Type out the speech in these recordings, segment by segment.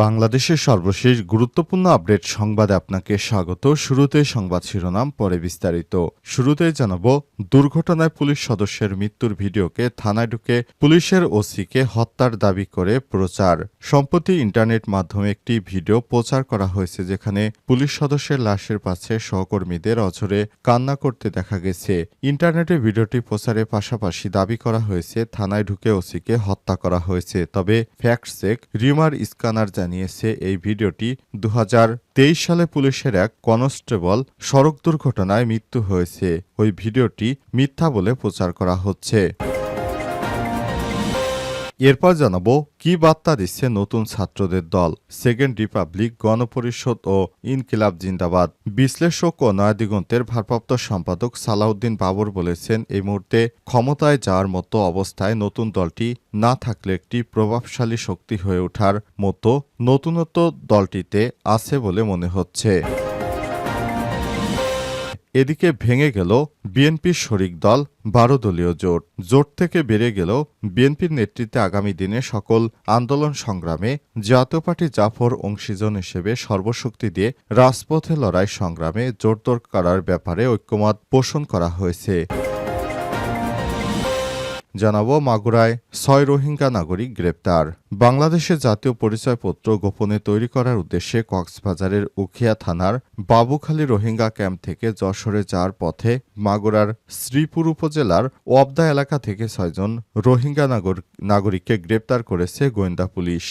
বাংলাদেশের সর্বশেষ গুরুত্বপূর্ণ আপডেট সংবাদে আপনাকে স্বাগত। শুরুতে সংবাদ শিরোনাম, পরে বিস্তারিত। শুরুতে জানাব, দুর্ঘটনায় পুলিশ সদস্যের মৃত্যুর ভিডিওকে থানায় ঢুকে পুলিশের ওসিকে হত্যার দাবি করে প্রচার। সম্প্রতি ইন্টারনেট মাধ্যমে একটি ভিডিও প্রচার করা হয়েছে, যেখানে পুলিশ সদস্যের লাশের পাশে সহকর্মীদের অঝরে কান্না করতে দেখা গেছে। ইন্টারনেটে ভিডিওটি প্রচারের পাশাপাশি দাবি করা হয়েছে, থানায় ঢুকে ওসিকে হত্যা করা হয়েছে। তবে ফ্যাক্ট রিমার স্ক্যানার জানিয়েছে এই ভিডিওটি দু হাজার তেইশ সালে পুলিশের এক কনস্টেবল সড়ক দুর্ঘটনায় মৃত্যু হয়েছে। ওই ভিডিওটি মিথ্যা বলে প্রচার করা হচ্ছে। এরপর জানাব, কি বার্তা দিচ্ছে নতুন ছাত্রদের দল? সেকেন্ড রিপাবলিক, গণপরিষদ ও ইনকিলাব জিন্দাবাদ। বিশ্লেষক ও নয়াদিগন্তের ভারপ্রাপ্ত সম্পাদক সালাউদ্দিন বাবর বলেছেন, এই মুহূর্তে ক্ষমতায় যাওয়ার মতো অবস্থায় নতুন দলটি না থাকলে একটি প্রভাবশালী শক্তি হয়ে ওঠার মতো নতুনত্ব দলটিতে আছে বলে মনে হচ্ছে। এদিকে ভেঙে গেল বিএনপির শরিক দল বারো দলীয় জোট। জোট থেকে বেড়ে গেল বিএনপির নেতৃত্বে আগামী দিনে সকল আন্দোলন সংগ্রামে জাতীয় পার্টি জাফর অংশীজন হিসেবে সর্বশক্তি দিয়ে রাজপথে লড়াই সংগ্রামে জোরদোর করার ব্যাপারে ঐক্যমত পোষণ করা হয়েছে। জানাব মাগুরায় ছয় রোহিঙ্গা নাগরিক গ্রেপ্তার। বাংলাদেশের জাতীয় পরিচয়পত্র গোপনে তৈরি করার উদ্দেশ্যে কক্সবাজারের উখিয়া থানার বাবুখালী রোহিঙ্গা ক্যাম্প থেকে যশোরে যাওয়ার পথে মাগুরার শ্রীপুর উপজেলার ওয়াবদা এলাকা থেকে ছয়জন রোহিঙ্গা নাগর- নাগরিককে গ্রেপ্তার করেছে গোয়েন্দা পুলিশ।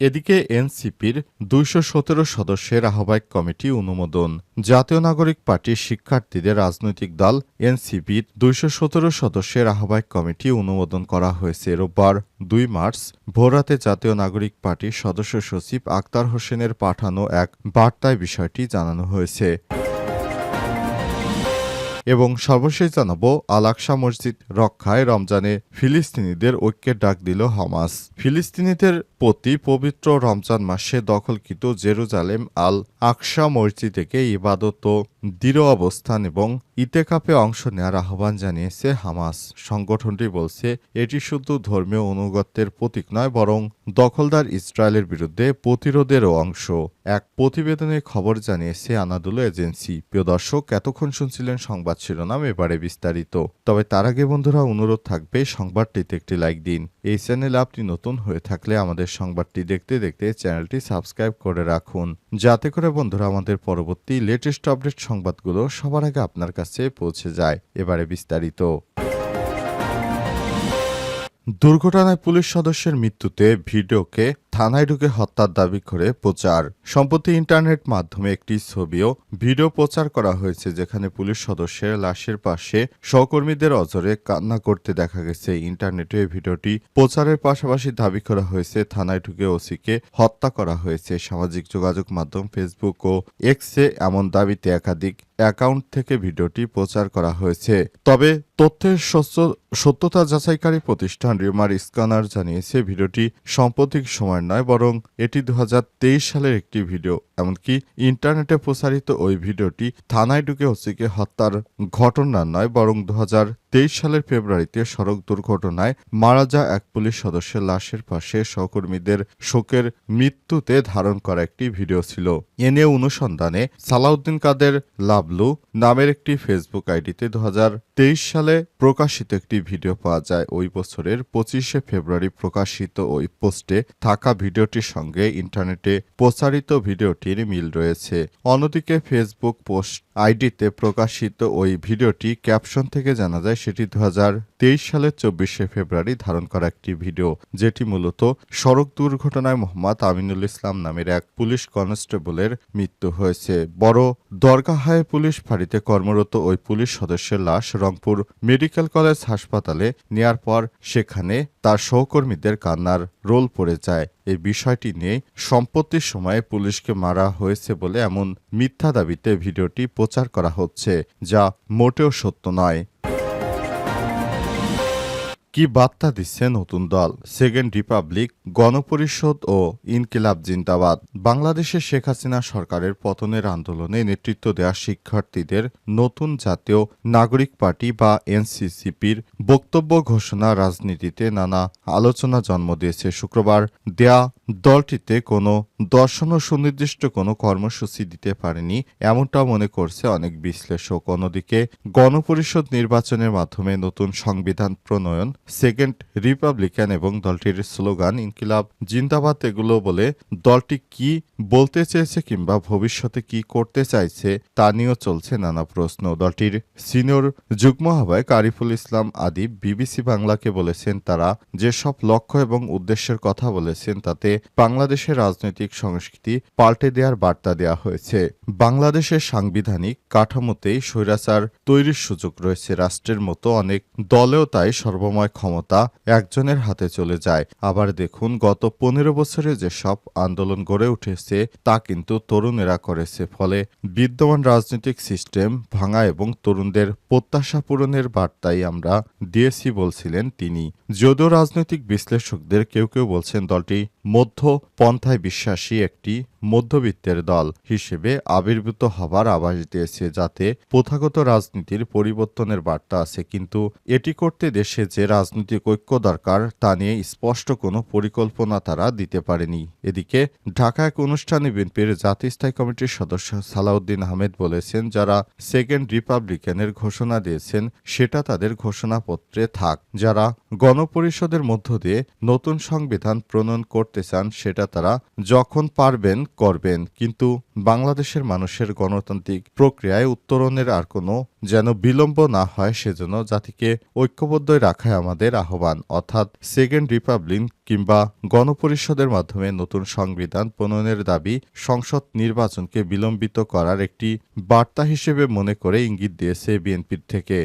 এদিকে এনসিপির দুইশো সতেরো সদস্যের আহ্বায়ক কমিটি অনুমোদন। জাতীয় নাগরিক পার্টির শিক্ষার্থীদের রাজনৈতিক দল এনসিপির দুইশো সতেরো সদস্যের আহ্বায়ক কমিটি অনুমোদন করা হয়েছে রোববার, দুই মার্চ। ভোরাতে জাতীয় নাগরিক পার্টির সদস্য সচিব আক্তার হোসেনের পাঠানো এক বার্তায় বিষয়টি জানানো হয়েছে। এবং সর্বশেষ জানাব আল আকসা মসজিদ রক্ষায় রমজানে ফিলিস্তিনিদের ঐক্যের ডাক দিল হামাস। ফিলিস্তিনিদের প্রতি পবিত্র রমজান মাসে দখলকৃত জেরুজালেম আল আকসা মসজিদ থেকে ইবাদত দৃঢ় অবস্থান এবং ইতেকাপে অংশ নেওয়ার আহ্বান জানিয়েছে হামাস। সংগঠনটি বলছে, এটি শুধু ধর্মীয় অনুগত্যের প্রতীক নয়, বরং দখলদার ইসরায়েলের বিরুদ্ধে প্রতিরোধেরও অংশ। এক প্রতিবেদনে খবর জানিয়েছে আনাদুলো এজেন্সি। প্রিয় দর্শক, এতক্ষণ শুনছিলেন সংবাদ শিরোনাম, এবারে বিস্তারিত। তবে তার আগে বন্ধুরা, অনুরোধ থাকবে, সংবাদটিতে একটি লাইক দিন। এই চ্যানেলে আপনি নতুন হয়ে থাকলে আমাদের সংবাদটি দেখতে দেখতে চ্যানেলটি সাবস্ক্রাইব করে রাখুন। যাতে করে বন্ধুরা, আমাদের পরবর্তী লেটেস্ট আপডেট সংবাদগুলো সবার আগে আপনার কাছে পৌঁছে যায়। এবারে বিস্তারিত। দুর্ঘটনায় পুলিশ সদস্যের মৃত্যুতে ভিডিওকে থানায় ঢুকে হত্যার দাবি করে প্রচার। সম্প্রতি ইন্টারনেট মাধ্যমে একটি ছবিও ভিডিও প্রচার করা হয়েছে, যেখানে পুলিশ সদস্যের লাশের পাশে সহকর্মীদের অজরে কান্না করতে দেখা গেছে। ইন্টারনেটে ভিডিওটি প্রচারের পাশাপাশি দাবি করা হয়েছে, থানায় ঢুকে ওসিকে হত্যা করা হয়েছে। সামাজিক যোগাযোগ মাধ্যম ফেসবুক ও এক্সে এমন দাবিতে একাধিক অ্যাকাউন্ট থেকে ভিডিওটি প্রচার করা হয়েছে। তবে তথ্যের সত্যতা যাচাইকারী প্রতিষ্ঠান রিমার স্ক্যানার জানিয়েছে, ভিডিওটি সাম্প্রতিক সময় নয়, বরং এটি দু হাজার তেইশ সালের একটি ভিডিও। এমনকি ইন্টারনেটে প্রচারিত ওই ভিডিওটি থানায় ঢুকে ওসিকে হত্যার ঘটনা নয়, বরং দু হাজার সালের ফেব্রুয়ারিতে সড়ক দুর্ঘটনায় মারা যাওয়া এক পুলিশ সদস্যের লাশের পাশে সহকর্মীদের শোকের মৃত্যুতে ধারণ করা একটি ভিডিও ছিল। এ নিয়ে অনুসন্ধানে সালাউদ্দিন কাদের লাবলু নামের একটি ফেসবুক আইডিতে দু হাজার তেইশ সালে প্রকাশিত একটি ভিডিও পাওয়া যায়। ওই বছরের পঁচিশে ফেব্রুয়ারি প্রকাশিত ওই পোস্টে থাকা ভিডিওটির সঙ্গে ইন্টারনেটে প্রচারিত ভিডিওটির মিল রয়েছে। অন্যদিকে ফেসবুক পোস্ট আইডিতে প্রকাশিত ওই ভিডিওটি ক্যাপশন থেকে জানা যায়, সেটি দু হাজার তেইশ সালের চব্বিশে ফেব্রুয়ারি ধারণ করা একটি ভিডিও, যেটি মূলত সড়ক দুর্ঘটনায় মোহাম্মদ আমিনুল ইসলাম নামের এক পুলিশ কনস্টেবলের মৃত্যু হয়েছে। বড় দরগাহায় পুলিশ ফাঁড়িতে কর্মরত ওই পুলিশ সদস্যের লাশ রংপুর মেডিকেল কলেজ হাসপাতালে নেয়ার পর সেখানে তার সহকর্মীদের কান্নার রোল পড়ে যায়। এই বিষয়টি নিয়ে সম্পত্তির সময়ে পুলিশকে মারা হয়েছে বলে এমন মিথ্যা দাবিতে ভিডিওটি প্রচার করা হচ্ছে, যা মোটেও সত্য নয়। কি বার্তা দিচ্ছে নতুন দল? সেকেন্ড রিপাবলিক, গণপরিষদ ও ইনকিলাব জিন্দাবাদ। বাংলাদেশে শেখ হাসিনা সরকারের পতনের আন্দোলনে নেতৃত্ব দেওয়া শিক্ষার্থীদের নতুন জাতীয় নাগরিক পার্টি বা এনসিসিপির বক্তব্য ঘোষণা রাজনীতিতে নানা আলোচনা জন্ম দিয়েছে শুক্রবার। দেয়া দলটিতে কোনো দর্শন ও সুনির্দিষ্ট কোনো কর্মসূচি দিতে পারেনি এমনটা মনে করছে অনেক বিশ্লেষক। অন্যদিকে, গণপরিষদ নির্বাচনের মাধ্যমে নতুন সংবিধান প্রণয়ন সেকেন্ড রিপাবলিকান এবং দলটির স্লোগান, ইনকিলাব, জিন্দাবাদ এগুলো বলে দলটি কি বলতে চেয়েছে কিংবা ভবিষ্যতে কি করতে চাইছে তা নিয়েও চলছে নানা প্রশ্ন। দলটির সিনিয়র যুগ্ম আহ্বায়ক আরিফুল ইসলাম আদি বিবিসি বাংলাকে বলেছেন, তারা যেসব লক্ষ্য এবং উদ্দেশ্যের কথা বলেছেন, তাতে বাংলাদেশের রাজনৈতিক সংস্কৃতি পাল্টে দেওয়ার বার্তা দেওয়া হয়েছে। বাংলাদেশের সাংবিধানিক কাঠামোতেই স্বৈরাচার তৈরির সুযোগ রয়েছে। রাষ্ট্রের মতো অনেক দলেও তাই সর্বময় ক্ষমতা একজনের হাতে চলে যায়। আবার দেখুন, গত পনেরো বছরে যেসব আন্দোলন গড়ে উঠেছে, তা কিন্তু তরুণেরা করেছে। ফলে বিদ্যমান রাজনৈতিক সিস্টেম ভাঙা এবং তরুণদের প্রত্যাশা পূরণের বার্তাই আমরা দিয়েছি বলছিলেন তিনি। যদিও রাজনৈতিক বিশ্লেষকদের কেউ কেউ বলছেন দলটি মধ্য পন্থায় বিশ্বাসী একটি মধ্যবিত্তের দল হিসেবে আবির্ভূত হবার আভাস দিয়েছে যাতে প্রথাগত রাজনীতির পরিবর্তনের বার্তা আছে। কিন্তু এটি করতে দেশে যে রাজনৈতিক ঐক্য দরকার, তা নিয়ে স্পষ্ট কোনো পরিকল্পনা তারা দিতে পারেনি। এদিকে ঢাকা এক অনুষ্ঠানে বিএনপির জাতীয় স্থায়ী কমিটির সদস্য সালাউদ্দিন আহমেদ বলেছেন, যারা সেকেন্ড রিপাবলিকানের ঘোষণা দিয়েছেন, সেটা তাদের ঘোষণাপত্রে থাক। যারা গণপরিষদের মধ্য দিয়ে নতুন সংবিধান প্রণয়ন করতে চান, সেটা তারা যখন পারবেন করবেন। কিন্তু বাংলাদেশের মানুষের গণতান্ত্রিক প্রক্রিয়ায় উত্তরণের আর কোনো যেন বিলম্ব না হয়, সেজন্য জাতিকে ঐক্যবদ্ধ রাখায় আমাদের আহ্বান। অর্থাৎ সেকেন্ড রিপাবলিক কিংবা গণপরিষদের মাধ্যমে নতুন সংবিধান প্রণয়নের দাবি সংসদ নির্বাচনকে বিলম্বিত করার একটি বার্তা হিসেবে মনে করে ইঙ্গিত দিয়েছে বিএনপির থেকে।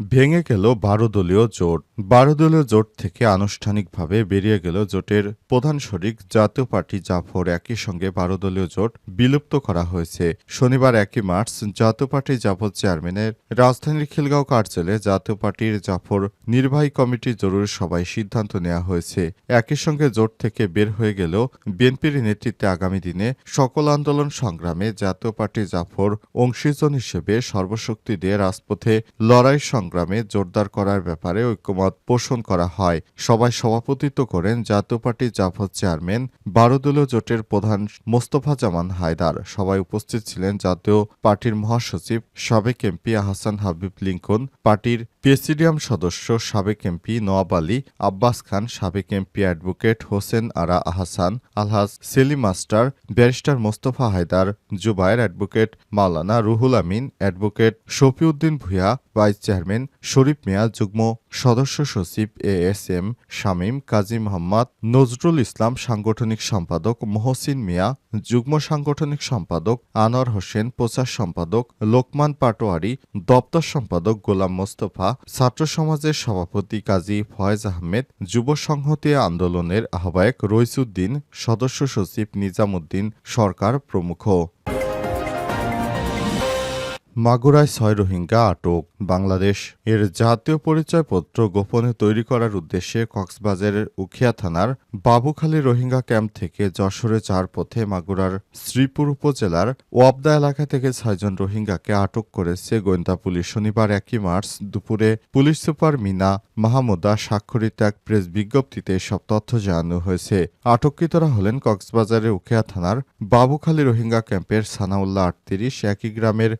ভেঙে গেল বারো দলীয় জোট। বারো দলীয় জোট থেকে আনুষ্ঠানিকভাবে বেরিয়ে গেল জোটের প্রধান শরিক জাতীয় পার্টি জাফর একই সঙ্গে বারো দলীয় জোট বিলুপ্ত করা হয়েছে। শনিবার একই মার্চ জাতীয় পার্টি জাফর চেয়ারম্যানের রাজধানীর খিলগাঁও কার্যালয়ে জাতীয় পার্টির জাফর নির্বাহী কমিটির জরুরি সভায় সিদ্ধান্ত নেওয়া হয়েছে। একই সঙ্গে জোট থেকে বের হয়ে গেলেও বিএনপির নেতৃত্বে আগামী দিনে সকল আন্দোলন সংগ্রামে জাতীয় পার্টি জাফর অংশীজন হিসেবে সর্বশক্তি দিয়ে রাজপথে লড়াই সংগ্রামে জোরদার করার ব্যাপারে ঐক্যমত পোষণ করা হয়। সভায় সভাপতিত্ব করেন জাতীয় পার্টি জাফর চেয়ারম্যান বারোদলীয় জোটের প্রধান মোস্তফা জামান হায়দার। সবাই উপস্থিত ছিলেন জাতীয় পার্টির মহাসচিব সাবেক এমপি আহসান হাবিব লিঙ্কন, পার্টির প্রেসিডিয়াম সদস্য সাবেক এমপি নওয়াব আলী, আব্বাস খান সাবেক MP advocate Hossain Ara Ahsan, Alhaj Selim master, barrister Mostafa Haider, Zubair advocate মাওলানা Ruhul Amin, advocate Shafiuddin Bhuiyan, vice chairman Sharif Mia যুগ্ম সদস্য সচিব A S M Shamim Kazi Mohammad Nazrul Islam সাংগঠনিক সম্পাদক মহসিন মিয়া যুগ্ম সাংগঠনিক সম্পাদক আনোয়ার হোসেন প্রচার সম্পাদক লোকমান পাটোয়ারি দপ্তর সম্পাদক গোলাম মোস্তফা ছাত্র সমাজের সভাপতি কাজী ফয়েজ আহমেদ যুব সংহতি আন্দোলনের আহ্বায়ক রইসুদ্দিন সদস্য সচিব নিজামুদ্দিন সরকার প্রমুখ। মাগুরায় ছয় রোহিঙ্গা, আটক। বাংলাদেশ এর জাতীয় পরিচয়পত্র গোপনে তৈরি করার উদ্দেশ্যে কক্সবাজারের উখিয়া থানার বাবুখালী রোহিঙ্গা ক্যাম্প থেকে যশোরে চার পথে মাগুরার শ্রীপুর উপজেলার ওয়াবদা এলাকা থেকে ছয়জন রোহিঙ্গাকে আটক করেছে গোয়েন্দা পুলিশ। শনিবার একই মার্চ দুপুরে পুলিশ সুপার মিনা মাহমুদা স্বাক্ষরিত এক প্রেস বিজ্ঞপ্তিতে এসব তথ্য জানানো হয়েছে। আটককৃতরা হলেন কক্সবাজারের উখিয়া থানার বাবুখালী রোহিঙ্গা ক্যাম্পের সানাউল্লাহ আটত্রিশ। একই গ্রামের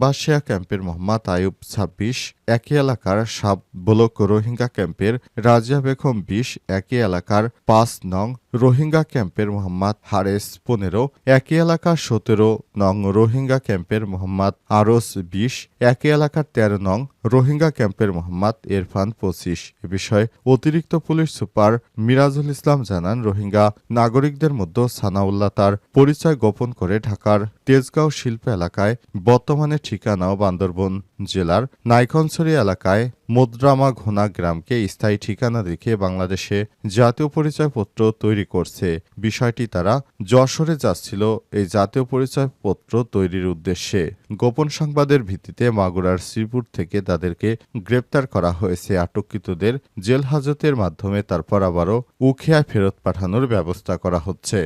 লাম্বাসিয়া ক্যাম্পের মোহাম্মদ আয়ুব ছাব্বিশ, একই এলাকার সাব ব্লক রোহিঙ্গা ক্যাম্পের রাজিয়া বেগম বিশ, একই এলাকার পাঁচ নং রোহিঙ্গা ক্যাম্পের মোহাম্মদ হারেস পনেরো, একই এলাকার সতেরো নং রোহিঙ্গা ক্যাম্পের মোহাম্মদ আরস বিশ, একই এলাকার তেরো নং রোহিঙ্গা ক্যাম্পের মোহাম্মদ এরফান পঁচিশ। এ বিষয়ে অতিরিক্ত পুলিশ সুপার মিরাজুল ইসলাম জানান, রোহিঙ্গা নাগরিকদের মধ্যে সানাউল্লাহ তার পরিচয় গোপন করে ঢাকার তেজগাঁও শিল্প এলাকায় বর্তমানে ঠিকানা বান্দরবন জেলার খাগড়াছড়ি এলাকায় মোদ্রামা ঘোনা গ্রামকে স্থায়ী ঠিকানা রেখে বাংলাদেশে জাতীয় পরিচয়পত্র তৈরি করছে। বিষয়টি তারা যশোরে যাচ্ছিল এই জাতীয় পরিচয়পত্র তৈরির উদ্দেশ্যে। গোপন সংবাদের ভিত্তিতে মাগুরার শ্রীপুর থেকে তাদেরকে গ্রেপ্তার করা হয়েছে। আটককৃতদের জেল হাজতের মাধ্যমে তারপর আবারও উখিয়ায় ফেরত পাঠানোর ব্যবস্থা করা হচ্ছে।